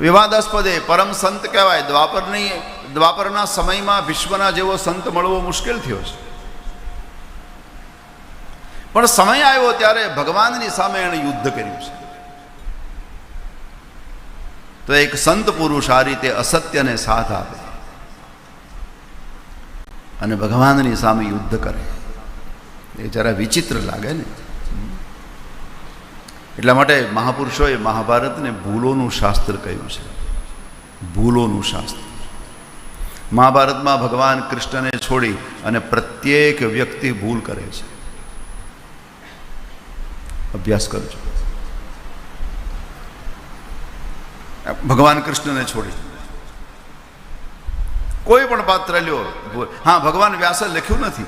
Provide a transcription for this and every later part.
વિવાદાસ્પદ પરમ સંત કહેવાય. દ્વાપરની, દ્વાપરના સમયમાં વિશ્વના જેવો સંત મળવો મુશ્કેલ થયો છે. પણ સમય આવ્યો ત્યારે ભગવાનની સામે એણે યુદ્ધ કર્યું છે. તો એક સંત પુરુષ આ રીતે અસત્યને સાથ આપે અને ભગવાનની સામે યુદ્ધ કરે. એ જરા વિચિત્ર લાગે ને. એટલા માટે મહાપુરુષોએ મહાભારતને ભૂલોનું શાસ્ત્ર કહ્યું છે. ભૂલોનું શાસ્ત્ર. મહાભારતમાં ભગવાન કૃષ્ણને છોડી અને પ્રત્યેક વ્યક્તિ ભૂલ કરે છે. અભ્યાસ કરજો. ભગવાન કૃષ્ણને છોડી. કોઈ પણ પાત્ર લ્યો હા, ભગવાન વ્યાસે લખ્યું નથી.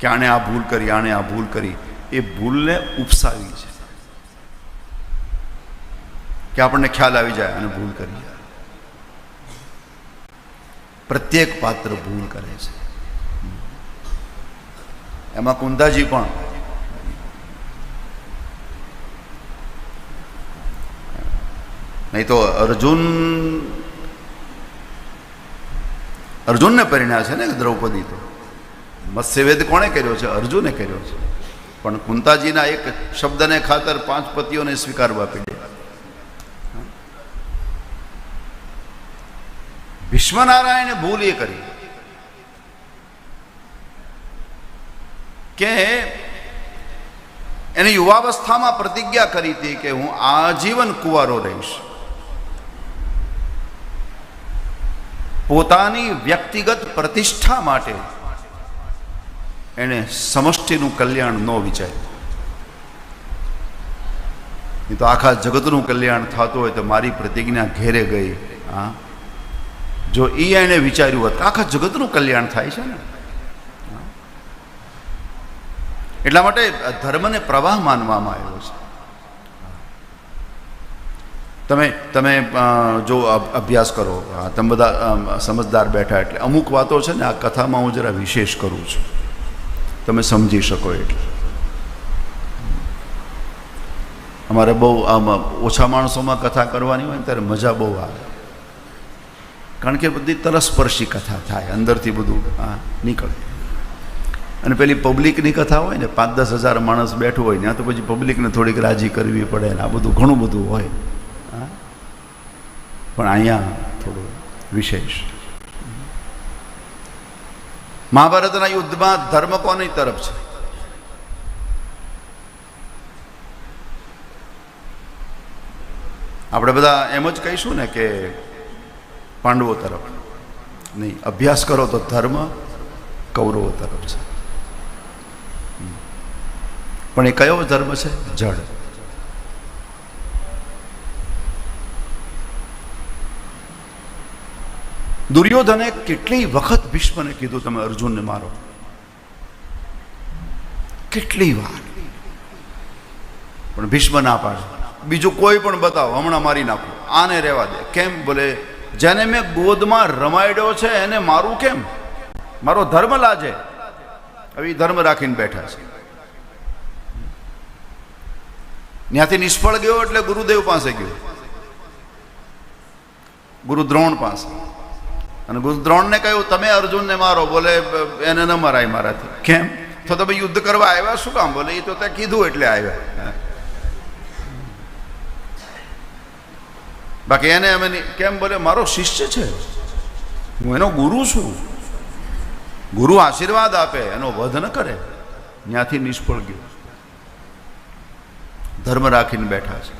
કે આણે આ ભૂલ કરી આણે આ ભૂલ કરી એ ભૂલને ઉપસાવી છે. કે આપણને ખ્યાલ આવી જાય અને ભૂલ કરી પ્રત્યેક પાત્ર ભૂલ કરે છે. એમાં કુંદાજી પણ નહીં તો અર્જુન, અર્જુનને પરિણ્યા છે ને દ્રૌપદી તો. મત્સ્યવેદ કોણે કર્યો છે? અર્જુને કર્યો છે. પણ કુંતાજીના એક શબ્દને ખાતર પાંચ પતિઓને સ્વીકારવા પડ્યા ભીષ્મનારાયણે ભૂલ એ કરી કે એની યુવાવસ્થામાં પ્રતિજ્ઞા કરી હતી કે હું આજીવન કુંવારો રહીશ. પોતાની વ્યક્તિગત પ્રતિષ્ઠા માટે એણે સમષ્ટિનું કલ્યાણ ન વિચાર્યું એ તો આખા જગતનું કલ્યાણ થતું હોય તો મારી પ્રતિજ્ઞા ઘેરે ગઈ. હા? જો એ એણે વિચાર્યું હોત, આખા જગતનું કલ્યાણ થાય છે ને? એટલા માટે ધર્મને પ્રવાહ માનવામાં આવ્યો છે. તમે તમે જો અભ્યાસ કરો. તમે બધા સમજદાર બેઠા એટલે અમુક વાતો છે ને આ કથામાં હું જરા વિશેષ કરું છું. તમે સમજી શકો એટલે. અમારે બહુ આમ ઓછા માણસોમાં કથા કરવાની હોય ને ત્યારે મજા બહુ આવે. કારણ કે બધી તરસ્પર્શી કથા થાય, અંદરથી બધું, હા, નીકળે. અને પેલી પબ્લિકની કથા હોય ને પાંચ દસ હજાર માણસ બેઠું હોય ત્યાં તો પછી પબ્લિકને થોડીક રાજી કરવી પડે ને, આ બધું ઘણું બધું હોય. હા? પણ અહીંયા થોડું વિશેષ. મહાભારતના યુદ્ધમાં ધર્મ કોની તરફ છે? આપણે બધા એમ જ કહીશું ને કે પાંડવો તરફ નહીં, અભ્યાસ કરો તો ધર્મ કૌરવો તરફ છે. પણ એ કયો ધર્મ છે? જળ દુર્યોધને કેટલી વખત ભીષ્મને કીધું, તમે અર્જુનને મારો. કેટલી વાર. પણ ભીષ્મ ના પાડે. બીજું કોઈ પણ બતાવો, હમણાં મારી નાખો. આને રહેવા દે. કેમ? બોલે, જેને મેં ગોદમાં રમાડ્યો છે, એને મારું કેમ? મારો ધર્મ લાજે. હવે ધર્મ રાખીને બેઠા છે. ત્યાંથી નિષ્ફળ ગયો એટલે ગુરુદેવ પાસે ગયો. ગુરુ દ્રોણ પાસે. અને દ્રોણને કહ્યું તમે અર્જુનને મારો. બોલે એને ન મરાય મારાથી. કેમ? તો તમે યુદ્ધ કરવા આવ્યા શું કામ? બોલે એ તો તે કીધું એટલે આવ્યા. બાકી એને અમે કેમ? બોલે મારો શિષ્ય છે. હું એનો ગુરુ છું. ગુરુ આશીર્વાદ આપે એનો વધ ન કરે. ત્યાંથી નિષ્ફળ ગયો. ધર્મ રાખીને બેઠા છે.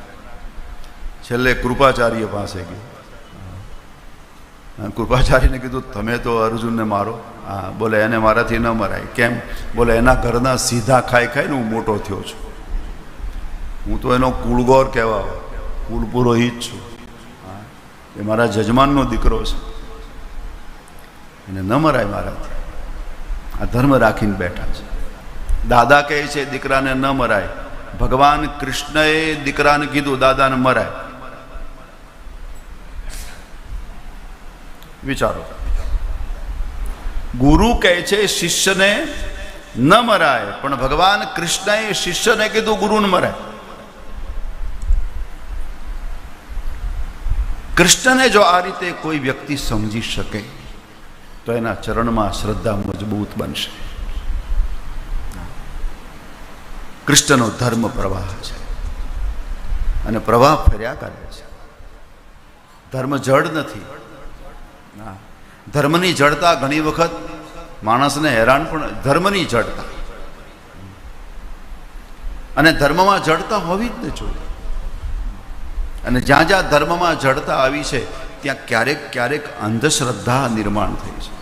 છેલ્લે કૃપાચાર્ય પાસે ગયો. કૃપાચાર્યને કીધું તમે તો અર્જુનને મારો. હા બોલે એને મારાથી ન મરાય. કેમ? બોલે એના ઘરના સીધા ખાઈ ખાઈને હું મોટો થયો છું. હું તો એનો કુળગોર કહેવા કુલ પુરોહિત છું. હા, એ મારા જજમાનનો દીકરો છે. એને ન મરાય મારાથી. આ ધર્મ રાખીને બેઠા છે. દાદા કહે છે દીકરાને ન મરાય. ભગવાન કૃષ્ણએ દીકરાને કીધું દાદાને મરાય. વિચારો. ગુરુ કહે છે, શિષ્યને ન મરાય. પણ ભગવાન કૃષ્ણએ શિષ્યને કીધું ગુરુ ન મરાય. કૃષ્ણને જો આ રીતે કોઈ વ્યક્તિ સમજી શકે, તો એના ચરણમાં શ્રદ્ધા મજબૂત બનશે. કૃષ્ણનો ધર્મ પ્રવાહ છે અને પ્રવાહ ફર્યા કરે છે. ધર્મ જડ નથી. ધર્મની જડતા ઘણી વખત માણસને હેરાન પણ, ધર્મની જડતા. અને ધર્મમાં જડતા હોવી જ ન જોઈએ. અને જ્યાં જ્યાં ધર્મમાં જડતા આવી છે, ત્યાં ક્યારેક ક્યારેક અંધશ્રદ્ધા નિર્માણ થઈ છે.